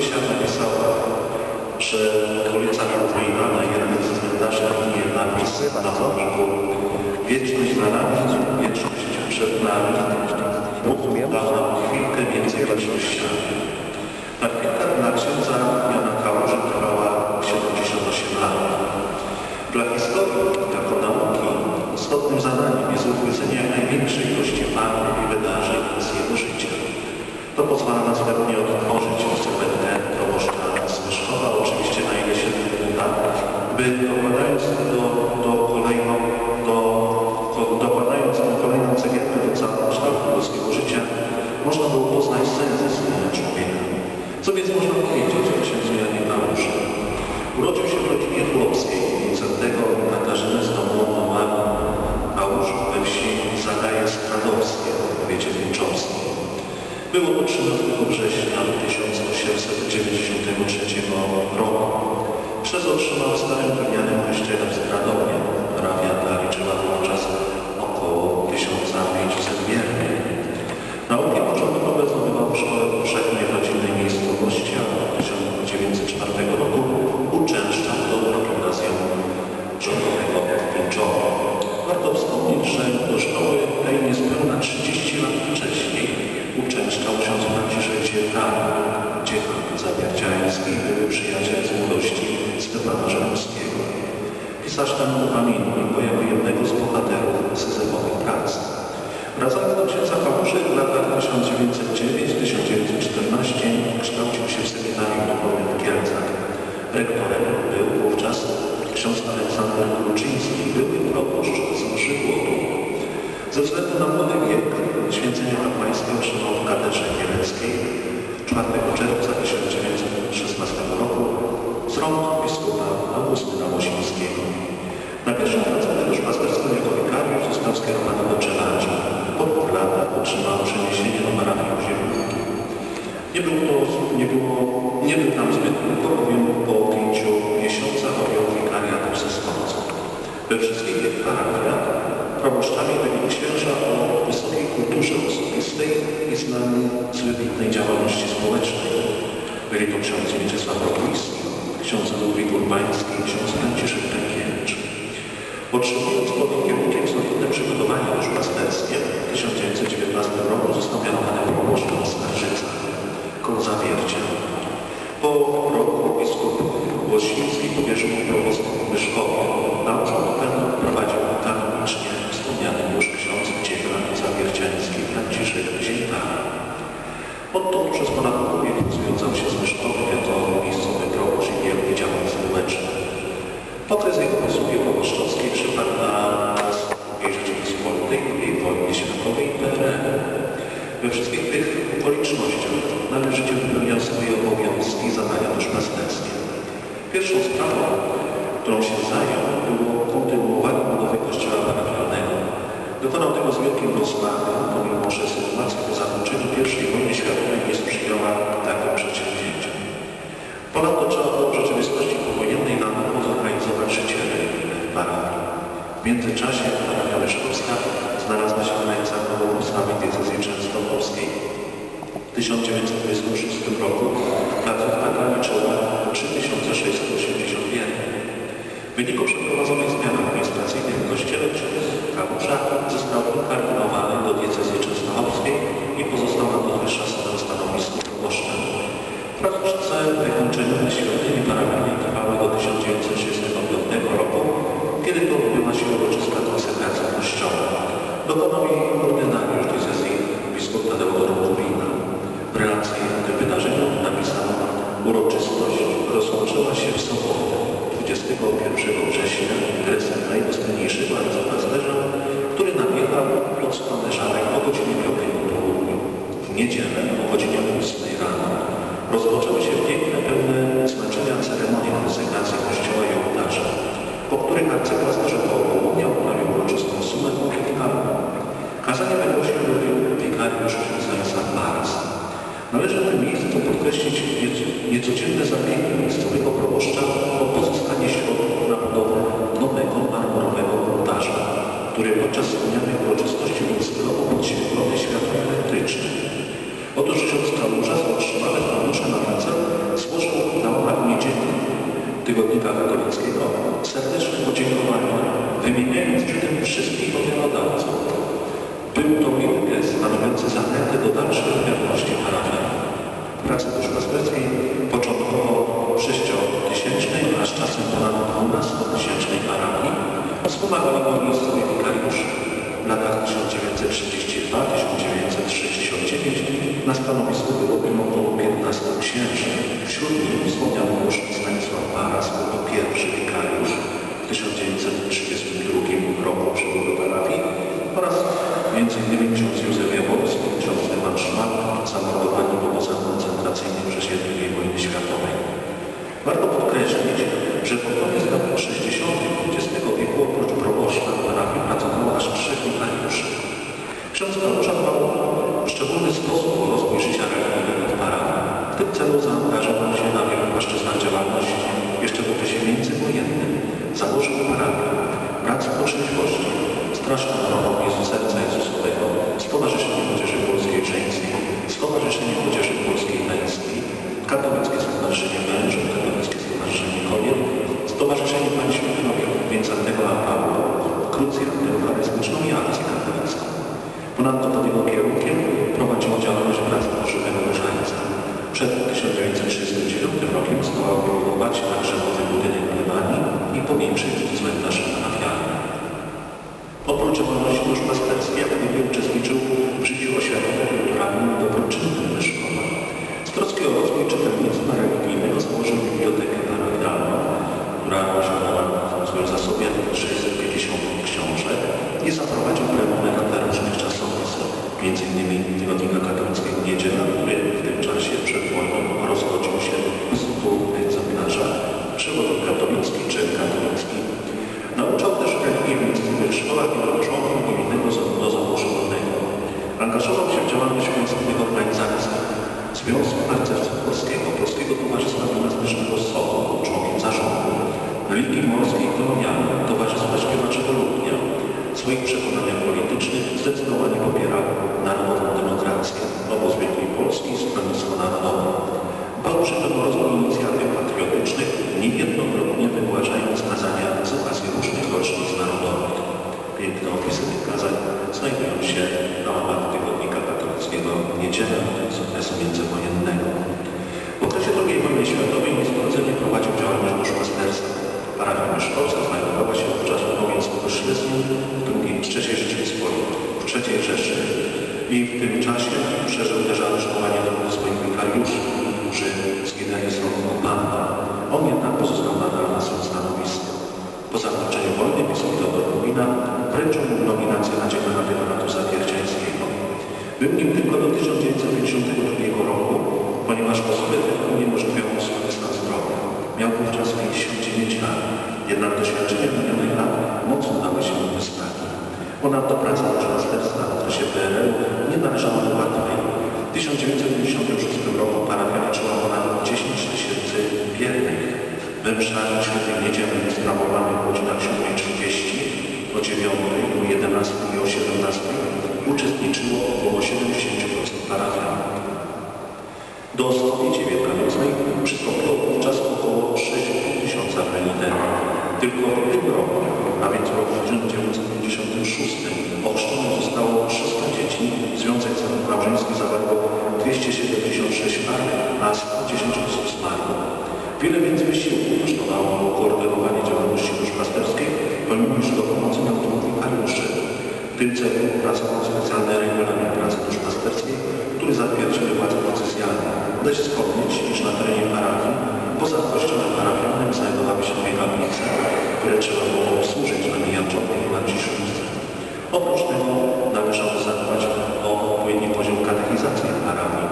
Mówi się Panie Sława, że ulica jeden z naszych nie napisy na chodniku Wieczność za nami, wieczność przed nami. Bóg dał nam chwilkę między wiecznościami. Na chwilkę dla księdza Jana Kałuży trwała 78 lat. Dla historii, jako nauki, istotnym zadaniem jest uchwycenie największej ilości planów i wydarzeń z jego życia. To pozwala na zgodnie odtworzyć osobę proboszcza Zbyszkowa, oczywiście na ile się da, by dokładając do, do Ze względu na młody wiek święcenie kapłańskie otrzymał w katedrze kieleckiej 4 czerwca 1916 roku z rąk biskupa Augustyna Łosińskiego. Na pierwszą pracę duszpasterstwa jako wikariusz został skierowany do Czeladzi. Po dwóch latach otrzymał przeniesienie do Marana Józiewniki. Nie było to nie było, nie był tam Kryto ksiądz Mieczysław Rokuński, ksiądz Ludwik Urbański, ksiądz Franciszek Pękiewicz. Otrzymując pod kierunkiem solidne przygotowanie duszpasterskie, w 1919 roku został mianowany proboszczem Skarżyca, koło Zawiercia. Po roku biskup Łosiński powierzył mu probostwo myszkowe, tygodnika katolickiego serdeczne podziękowania, wymieniając przy tym wszystkich powielodawców. Był to miły gest stanowiący zachętę do dalszej wierności parafian. Pracy duszpasterskiej początkowo 6-tysięcznej, a z czasem ponad 12-tysięcznej parafii wspomagała go miejscowi wikariusze. W latach 1932-1969 na stanowisku było około 15 księży. Wśród nich wspomniany już Stanisław Baras był to pierwszy wikariusz w 1932 Się do rozwoju inicjatyw patriotycznych, niejednokrotnie wygłaszając kazania z okazji różnych rocznic narodowych. Piękne opisy tych kazań znajdują się na łamach tygodnika katolickiego Niedziela z okresu międzywojennego. W okresie II wojny światowej 1952 roku, ponieważ osoby te uniemożliwiało sobie stan zdrowia. Miał wówczas 59 lat, jednak doświadczenia minionych lat mocno dały się mu wystraki. Ponadto praca duszpasterstwa w okresie PRL nie należała do łatwej. W 1956 roku parafia liczyła ponad 10 tysięcy wiernych. We mszach świętej niedzielnych sprawowanych w godzinach 7.30, o 9, o 11 i o 17 uczestniczyło około 70% parafian. Do spowiedzi wielkanocnej przystąpiło wówczas około 6,5 tysiąca penitentów. Tylko w tym roku, a więc roku 1956, ochrzczonych zostało 300 dzieci, Związek Małżeński zawarło 276 par, a 110 osób zmarło. Wiele więc wysiłku kosztowało koordynowanie działalności duszpasterskiej, pomimo iż do pomocy miał wikariuszy. W tym celu pracował specjalny regulamin pracy duszpasterskiej, który zatwierdziły władze decyzjalne. Dość wspomnieć, iż na terenie parafii, poza kościołem parafialnym znajdowały się dwie kaplice, które trzeba było obsłużyć na Mijaczowie i na. Oprócz tego należało zadbać o odpowiedni poziom katechizacji parafii.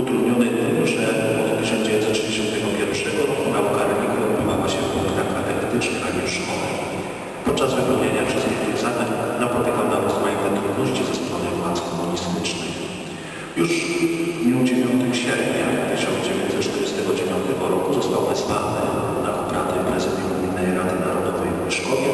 Utrudniony tym, że od 1961 roku nauka religii odbywała się w punktach katechetycznych, a nie w szkole. Podczas wypełniania wszystkich Już w dniu 9 sierpnia 1949 roku został wezwany na obrady prezydium Gminnej Rady Narodowej w Myszkowie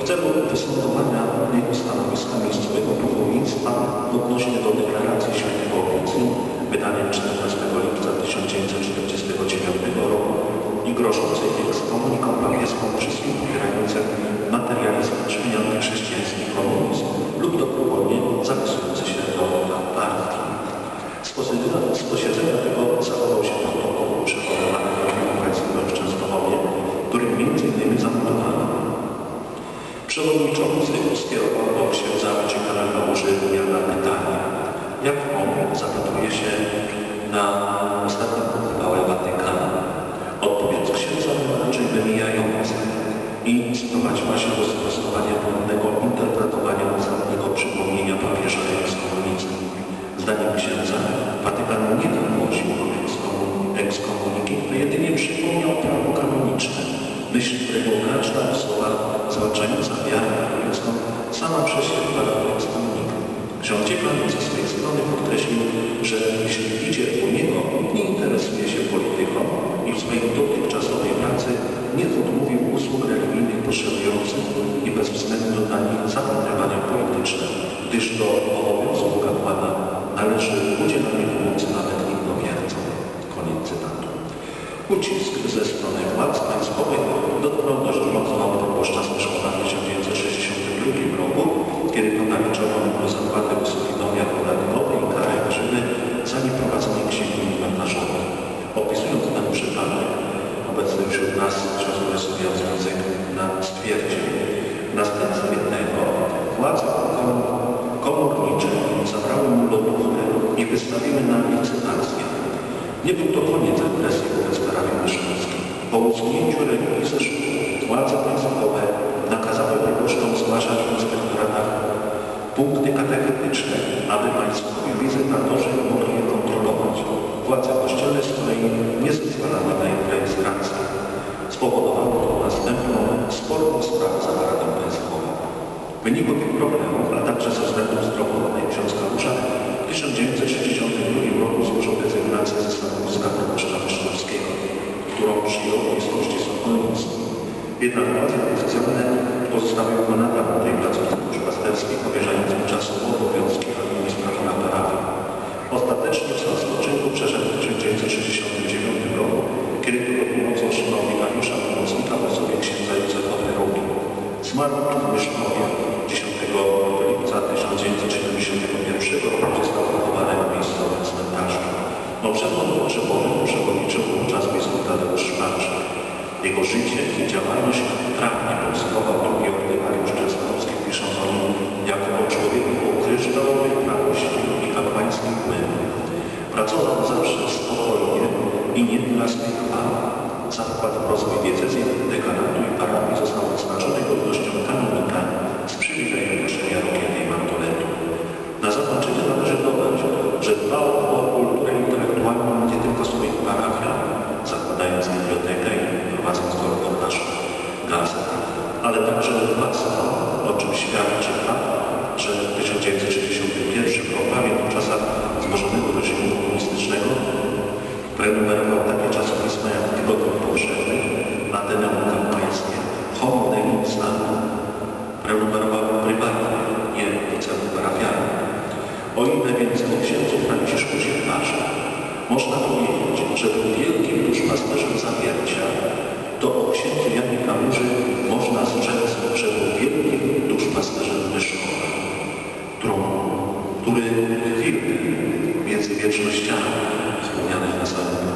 w celu wysądowania jego stanowiska miejscowego powołnictwa odnośnie do deklaracji Świętego Opicji wydanej 14 lipca 1949 roku i grożącej jego Ucisk ze strony władz państwowych dotknął dość mocno podczas szkoła w 1962 roku, kiedy to naliczono do zapłaty Wysokinomia podatkowej i karę grzywny za nieprowadzenie księgi inwentarzowej. Opisując ten przypadek, obecny wśród nas szacuje sobie związek na stwierdził. Następstwie tego władze kom- komornicze zabrały mu lodówkę i wystawiły na licytację. Nie był to koniec represji wobec parafii mieszkańskiej. Po usunięciu religii władze państwowe nakazały proboszczom zgłaszać w inspektoratach punkty katechetyczne, aby państwowi wizytatorzy mogli je kontrolować. Władze kościelne z kolei nie zezwalały na ich rejestrację. Spowodowało to następną sporą sprawę za Radą Państwową. W wyniku tych problemów, a także ze względów zdrowotnych ksiądz Kalusza w 1962 roku złożył rezygnację ze stanowiska proboszcza którą przyjął w bliskości Sokolnickiej. Jednak władze oficjalne pozostawił go nadal na tej placówce duszpasterskiej, powierzając mu czasowo obowiązki administratora parafii. Ostatecznie w spoczynku przeszedł w 1969 roku, kiedy to pomocą otrzymał wikariusza pomocnika w osobie księdza Józefa Wyroki. Zmarł w Myszkowie 10 lipca 1971 roku został pochowany na miejscowym cmentarzu. Poprzednio do Bożym przewodniczył wówczas biskup Tadeusz Szwarczyk. Jego życie i działalność trafnie podsumował drugi ordynariusz Częstochowski, pisząc o nim jako o człowieku o kryształowej prawości i kapłańskim mężu. Pracował zawsze spokojnie i nie dla swych chwał. Za wkład w rozwój diecezji, dekanatu i parafii został odznaczony godnością kanonika z przywilejem noszenia rokietnej mantoletu. Na zakończenie należy dodać, że dbał o kulturę intelektualną nie tylko swoich parafian, zakładając bibliotekę i prowadząc korytarz gazet, ale także własną, o czym świadczy fakt, że w 1961 roku, prawie w czasach wzmożonego reżimu komunistycznego, prenumerował takie czasopisma jak Tygodnik Powszechny, Ateneum Kapłańskie, Homo Dei Islamu. Prenumerował prywatnie, nie do celów parafialnych. O ile więc o księdzu Franciszku się waży, można powiedzieć, że był wielkim duszpasterzem zawiercia, to o księdzu Janie Kałuży można strzec, że był wielkim duszpasterzem Myszkowa, którą, który chwil między wiecznościami wspomnianych na samym